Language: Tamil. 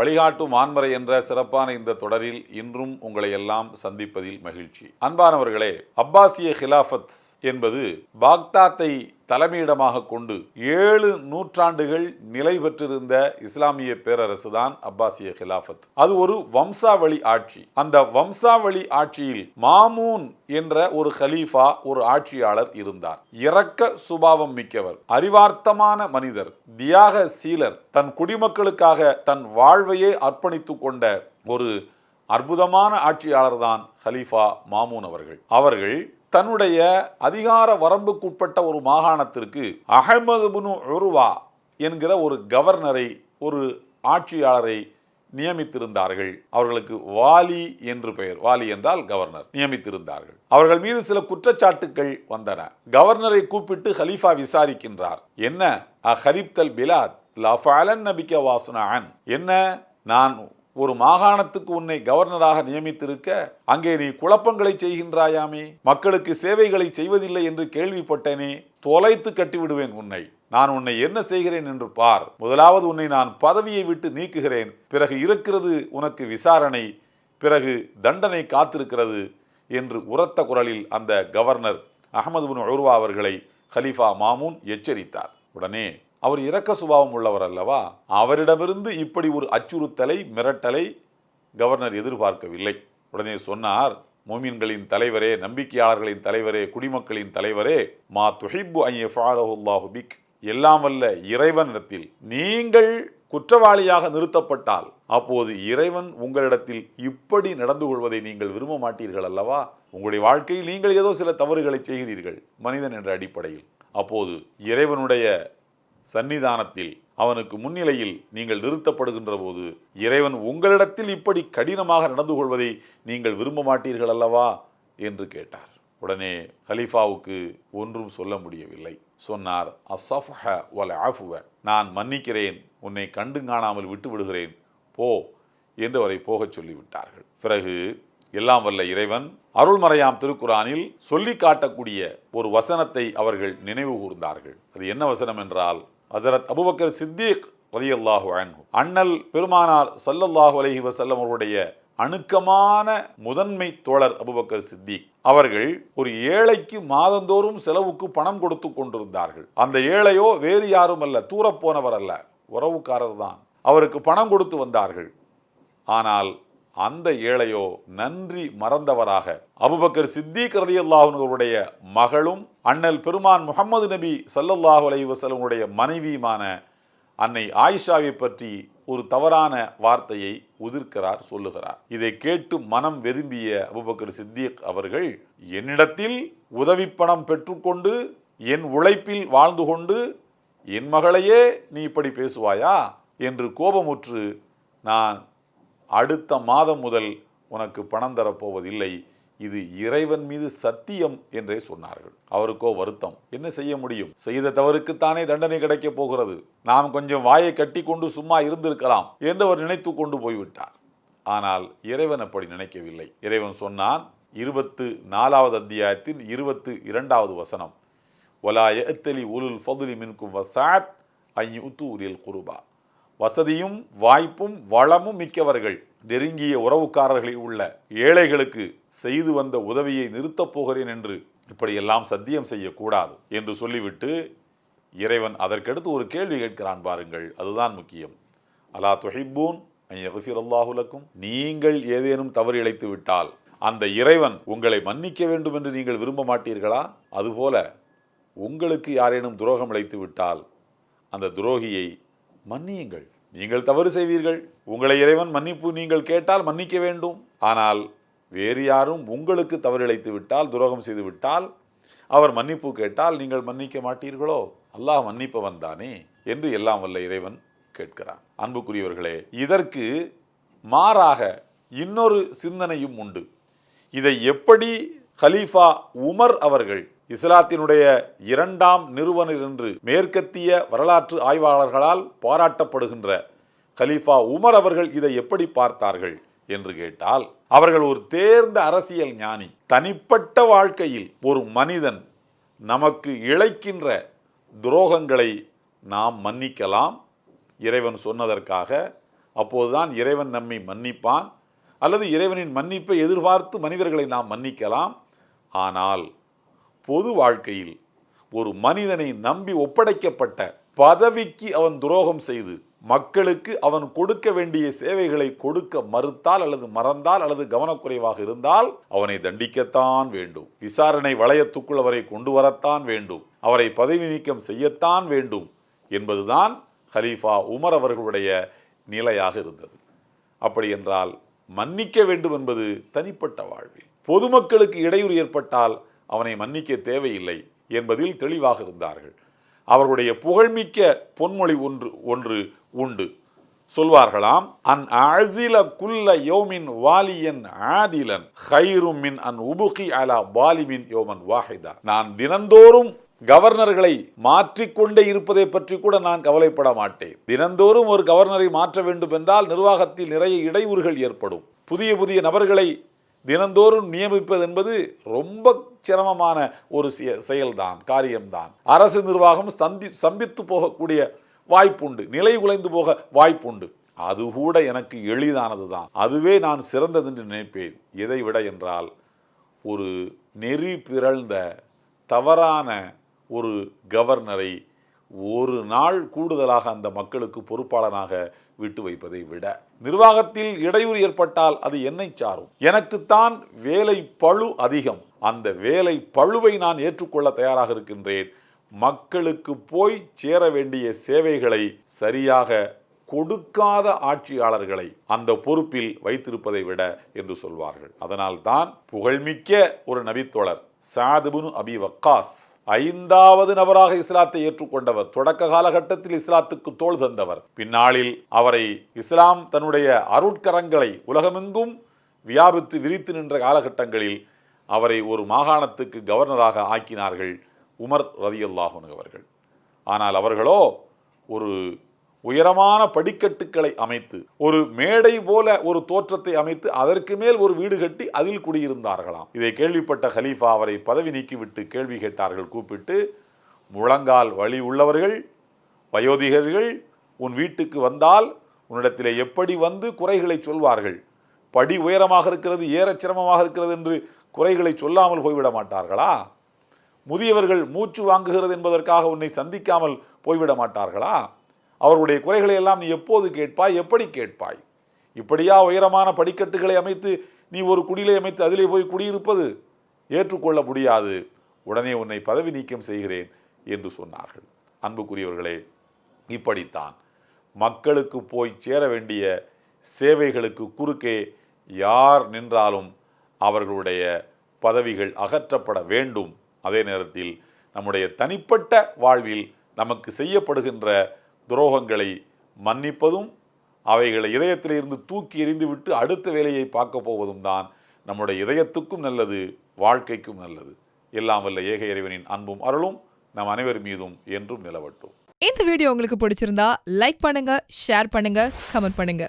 வழிகாட்டும் வான்மறை என்ற சிறப்பான இந்த தொடரில் இன்றும் உங்களை எல்லாம் சந்திப்பதில் மகிழ்ச்சி. அன்பானவர்களே அப்பாசிய ஹிலாஃபத் என்பது பாக்தாத்தை தலைமையிடமாக கொண்டு ஏழு நூற்றாண்டுகள் நிலை பெற்றிருந்த இஸ்லாமிய பேரரசு தான் அப்பாசிய கிலாஃபத் அது ஒரு வம்சாவளி ஆட்சி. அந்த வம்சாவளி ஆட்சியில் மாமூன் என்ற ஒரு ஹலீஃபா ஒரு ஆட்சியாளர் இருந்தார். இரக்க சுபாவம் மிக்கவர். அறிவார்த்தமான மனிதர். தியாக சீலர். தன் குடிமக்களுக்காக தன் வாழ்வையே அர்ப்பணித்து கொண்ட ஒரு அற்புதமான ஆட்சியாளர் தான் ஹலீஃபா மாமூன் அவர்கள். அவர்கள் தன்னுடைய அதிகார வரம்புக்குட்பட்ட ஒரு மாகாணத்திற்கு அகமது புனு உருவா என்கிற ஒரு கவர்னரை ஒரு ஆட்சியாளரை நியமித்திருந்தார்கள். அவர்களுக்கு வாலி என்று பெயர். வாலி என்றால் கவர்னர். நியமித்திருந்தார்கள். அவர்கள் மீது சில குற்றச்சாட்டுகள் வந்தன. கவர்னரை கூப்பிட்டு ஹலீஃபா விசாரிக்கின்றார். என்ன? அஹரிப்தல் பிலாத். லஃபாலன் நபிக்க வாசுனான் என்ன? நான் ஒரு மாகாணத்துக்கு உன்னை கவர்னராக நியமித்திருக்க அங்கே நீ குழப்பங்களை செய்கின்றாயாமே? மக்களுக்கு சேவைகளை செய்வதில்லை என்று கேள்விப்பட்டேனே தொலைத்து கட்டிவிடுவேன் உன்னை. நான் உன்னை என்ன செய்கிறேன் என்று பார். முதலாவது உன்னை நான் பதவியை விட்டு நீக்குகிறேன். பிறகு இருக்கிறது உனக்கு விசாரணை பிறகு தண்டனை காத்திருக்கிறது என்று உரத்த குரலில் அந்த கவர்னர் அகமது பின் உருவா அவர்களை ஹலீஃபா மாமூன் எச்சரித்தார். உடனே அவர் இரக்க சுபாவம் உள்ளவர் அல்லவா? அவரிடமிருந்து இப்படி ஒரு அச்சுறுத்தலை மிரட்டலை கவர்னர் எதிர்பார்க்கவில்லை. உடனே சொன்னார் மோமின்களின் தலைவரே நம்பிக்கையாளர்களின் தலைவரே குடிமக்களின் தலைவரே மா துஹிப்பு ஐயஃபாரஹுல்லாஹு பிக். எல்லாம் வல்ல இறைவனிடத்தில். நீங்கள் குற்றவாளியாக நிறுத்தப்பட்டால் அப்போது இறைவன் உங்களிடத்தில் இப்படி நடந்து கொள்வதை நீங்கள் விரும்ப மாட்டீர்கள் அல்லவா? உங்களுடைய வாழ்க்கையில் நீங்கள் ஏதோ சில தவறுகளை செய்கிறீர்கள் மனிதன் என்ற அடிப்படையில். அப்போது இறைவனுடைய சன்னிதானத்தில் அவனுக்கு முன்னிலையில் நீங்கள் நிறுத்தப்படுகின்ற போது இறைவன் உங்களிடத்தில் இப்படி கடினமாக நடந்து கொள்வதை நீங்கள் விரும்ப மாட்டீர்கள் அல்லவா? என்று கேட்டார். உடனே கலீஃபாவுக்கு ஒன்றும் சொல்ல முடியவில்லை. சொன்னார் அசஃபஹ வல ஆஃபுவ நான் மன்னிக்கிறேன் உன்னை கண்டு காணாமல் விட்டு விடுகிறேன் போ என்று அவரை போகச் சொல்லிவிட்டார்கள். பிறகு எல்லாம் வல்ல இறைவன் அருள்மறையாம் திருக்குறானில் சொல்லி காட்டக்கூடிய ஒரு வசனத்தை அவர்கள் நினைவு கூர்ந்தார்கள். அது என்ன வசனம் என்றால் ஹசரத் அபுபக்கர் சித்திக் ரலியல்லாஹு அன்ஹு அண்ணல் பெருமானார் சல்லல்லாஹு அலஹி வசல்லம் அவருடைய அணுக்கமான முதன்மை தோழர் அபுபக்கர் சித்திக். அவர்கள் ஒரு ஏழைக்கு மாதந்தோறும் செலவுக்கு பணம் கொடுத்து கொண்டிருந்தார்கள். அந்த ஏழையோ வேறு யாரும் அல்ல தூரப்போனவர் அல்ல உறவுக்காரர் தான். அவருக்கு பணம் கொடுத்து வந்தார்கள். ஆனால் அந்த ஏழையோ நன்றி மறந்தவராக. அபுபக்கர் சித்திக் ரதியல்லாஹுடைய மகளும் அண்ணல் பெருமான் முகமது நபி சல்லல்லாஹு அலைஹி மனைவியுமான அன்னை ஆயிஷாவை பற்றி ஒரு தவறான வார்த்தையை உதிர்க்கிறார் சொல்லுகிறார். இதை கேட்டு மனம் வெதும்பிய அபுபக்கர் சித்திக் அவர்கள் என்னிடத்தில் உதவிப்பணம் பெற்றுக்கொண்டு என் உழைப்பில் வாழ்ந்து கொண்டு என் மகளையே நீ இப்படி பேசுவாயா? என்று கோபமுற்று நான் அடுத்த மாதம் முதல் உனக்கு பணம் தரப்போவதில்லை. இது இறைவன் மீது சத்தியம் என்றே சொன்னார்கள். அவருக்கோ வருத்தம். என்ன செய்ய முடியும்? செய்த தவறுக்குத்தானே தண்டனை கிடைக்கப் போகிறது. நாம் கொஞ்சம் வாயை கட்டி கொண்டு சும்மா இருந்திருக்கலாம் என்று அவர் நினைத்து கொண்டு போய்விட்டார். ஆனால் இறைவன் அப்படி நினைக்கவில்லை. இறைவன் சொன்னான் இருபத்து நாலாவது அத்தியாயத்தின் இருபத்து இரண்டாவது வசனம் ஒலா எத்தலி உலுல் ஃபதுலி மின்கும் வசாத் ஐயுத்தூரில் குருபா. வசதியும் வாய்ப்பும் வளமும் மிக்கவர்கள் நெருங்கிய உறவுக்காரர்களில் உள்ள ஏழைகளுக்கு செய்து வந்த உதவியை நிறுத்தப் போகிறேன் என்று இப்படியெல்லாம் சத்தியம் செய்யக்கூடாது என்று சொல்லிவிட்டு இறைவன் அதற்கடுத்து ஒரு கேள்வி கேட்கிறான் பாருங்கள். அதுதான் முக்கியம். அலா துஹிப்பூன் அல்லாஹுலக்கும் நீங்கள் ஏதேனும் தவறு இழைத்து விட்டால் அந்த இறைவன் உங்களை மன்னிக்க வேண்டும் என்று நீங்கள் விரும்ப மாட்டீர்களா? அதுபோல உங்களுக்கு யாரேனும் துரோகம் இழைத்து விட்டால் அந்த துரோகியை மன்னியுங்கள். நீங்கள் தவறு செய்வீர்கள். உங்களை இறைவன் மன்னிப்பு நீங்கள் கேட்டால் மன்னிக்க வேண்டும். ஆனால் வேறு யாரும் உங்களுக்கு தவறிழைத்து விட்டால் துரோகம் செய்து விட்டால் அவர் மன்னிப்பு கேட்டால் நீங்கள் மன்னிக்க மாட்டீர்களோ? அல்லாஹ் மன்னிப்பவன் தானே என்று எல்லாம் வல்ல இறைவன் கேட்கிறான். அன்புக்குரியவர்களே இதற்கு மாறாக இன்னொரு சிந்தனையும் உண்டு. இதை எப்படி ஹலீஃபா உமர் அவர்கள் இஸ்லாத்தினுடைய இரண்டாம் நிறுவனர் என்று மேற்கத்திய வரலாற்று ஆய்வாளர்களால் பாராட்டப்படுகின்ற கலீஃபா உமர் அவர்கள் இதை எப்படி பார்த்தார்கள் என்று கேட்டால் அவர்கள் ஒரு தேர்ந்த அரசியல் ஞானி. தனிப்பட்ட வாழ்க்கையில் ஒரு மனிதன் நமக்கு இழைக்கின்ற துரோகங்களை நாம் மன்னிக்கலாம். இறைவன் சொன்னதற்காக அப்போதுதான் இறைவன் நம்மை மன்னிப்பான். அல்லது இறைவனின் மன்னிப்பை எதிர்பார்த்து மனிதர்களை நாம் மன்னிக்கலாம். ஆனால் பொது வாழ்க்கையில் ஒரு மனிதனை நம்பி ஒப்படைக்கப்பட்ட பதவிக்கு அவன் துரோகம் செய்து மக்களுக்கு அவன் கொடுக்க வேண்டிய சேவைகளை கொடுக்க மறுத்தால் அல்லது மறந்தால் அல்லது கவனக்குறைவாக இருந்தால் அவனை தண்டிக்கத்தான் வேண்டும். விசாரணை வளையத்துக்குள் அவரை கொண்டு வரத்தான் வேண்டும். அவரை பதவி நீக்கம் செய்யத்தான் வேண்டும் என்பதுதான் ஹலீஃபா உமர் அவர்களுடைய நிலையாக இருந்தது. அப்படி என்றால் மன்னிக்க வேண்டும் என்பது தனிப்பட்ட வாழ்வில் பொதுமக்களுக்கு இடையூறு ஏற்பட்டால் அவனை மன்னிக்க தேவையில்லை என்பதில் தெளிவாக இருந்தார்கள். அவர்களுடைய புகழ்மிக்க பொன்மொழி ஒன்று ஒன்று உண்டு. சொல்வார்களாம் அன் அசில குல்ல யோமின் வாலியன் ஆதிலன் ஹைரும் மின் அன் உபுகி அலா பாலிமின் யோமன் வாஹிதா. நான் தினந்தோறும் கவர்னர்களை மாற்றிக்கொண்டே இருப்பதை பற்றி கூட நான் கவலைப்பட மாட்டேன். தினந்தோறும் ஒரு கவர்னரை மாற்ற வேண்டும் என்றால் நிர்வாகத்தில் நிறைய இடையூறுகள் ஏற்படும். புதிய புதிய நபர்களை தினந்தோறும் நியமிப்பது என்பது ரொம்ப சிரமமான ஒரு செயல்தான் காரியம்தான். அரசு நிர்வாகம் சந்தி சம்பித்து போகக்கூடிய வாய்ப்புண்டு. நிலை குலைந்து போக வாய்ப்புண்டு. அது கூட எனக்கு எளிதானது தான் அதுவே நான் சிறந்தது என்று நினைப்பேன். எதை விட என்றால் ஒரு நெறி பிறழ்ந்த தவறான ஒரு கவர்னரை ஒரு நாள் கூடுதலாக அந்த மக்களுக்கு பொறுப்பாளனாக விட்டு வைப்பதை விட. நிர்வாகத்தில் இடையூறு ஏற்பட்டால் அது என்னை சாரும். எனக்குத்தான் வேலை பழு அதிகம். அந்த வேலை பழுவை நான் ஏற்றுக்கொள்ள தயாராக இருக்கின்றேன். மக்களுக்கு போய் சேர வேண்டிய சேவைகளை சரியாக கொடுக்காத ஆட்சியாளர்களை அந்த பொறுப்பில் வைத்திருப்பதை விட என்று சொல்வார்கள். அதனால்தான் புகழ்மிக்க ஒரு நபித்தோழர் சாதுபுனு அபி வக்காஸ் ஐந்தாவது நபராக இஸ்லாத்தை ஏற்றுக்கொண்டவர். தொடக்க காலகட்டத்தில் இஸ்லாத்துக்கு தோள் தந்தவர். பின்னாளில் அவரை இஸ்லாம் தன்னுடைய அருட்கரங்களை உலகமெங்கும் வியாபித்து விரித்து நின்ற காலகட்டங்களில் அவரை ஒரு மாகாணத்துக்கு கவர்னராக ஆக்கினார்கள் உமர் ரதியுல்லாஹன் அவர்கள். ஆனால் அவர்களோ ஒரு உயரமான படிக்கட்டுக்களை அமைத்து ஒரு மேடை போல ஒரு தோற்றத்தை அமைத்து அதற்கு மேல் ஒரு வீடு கட்டி அதில் குடியிருந்தார்களாம். இதை கேள்விப்பட்ட ஹலீஃபா அவரை பதவி நீக்கிவிட்டு கேள்வி கேட்டார்கள். கூப்பிட்டு முழங்கால் வழி உள்ளவர்கள் வயோதிகர்கள் உன் வீட்டுக்கு வந்தால் உன்னிடத்திலே எப்படி வந்து குறைகளை சொல்வார்கள்? படி உயரமாக இருக்கிறது ஏற சிரமமாக இருக்கிறது என்று குறைகளை சொல்லாமல் போய்விட மாட்டார்களா? முதியவர்கள் மூச்சு வாங்குகிறது என்பதற்காக உன்னை சந்திக்காமல் போய்விட மாட்டார்களா? அவர்களுடைய குறைகளை எல்லாம் நீ எப்போது கேட்பாய்? எப்படி கேட்பாய்? இப்படியா உயரமான படிக்கட்டுகளை அமைத்து நீ ஒரு குடிலை அமைத்து அதிலே போய் குடியிருப்பது? ஏற்றுக்கொள்ள முடியாது. உடனே உன்னை பதவி நீக்கம் செய்கிறேன் என்று சொன்னார்கள். அன்புக்குரியவர்களே இப்படித்தான். மக்களுக்கு போய் சேர வேண்டிய சேவைகளுக்கு குறுக்கே யார் நின்றாலும் அவர்களுடைய பதவிகள் அகற்றப்பட வேண்டும். அதே நேரத்தில் நம்முடைய தனிப்பட்ட வாழ்வில் நமக்கு செய்யப்படுகின்ற துரோகங்களை மன்னிப்பதும் அவைகளை இதயத்திலிருந்து தூக்கி எறிந்துவிட்டு அடுத்த வேலையை பார்க்க போவதும் தான் நம்முடைய இதயத்துக்கும் நல்லது வாழ்க்கைக்கும் நல்லது. எல்லாம் வல்ல ஏக இறைவனின் அன்பும் அருளும் நம் அனைவர் மீதும் என்றும் நிலவட்டும். இந்த வீடியோ உங்களுக்கு பிடிச்சிருந்தா லைக் பண்ணுங்க ஷேர் பண்ணுங்க கமெண்ட் பண்ணுங்க.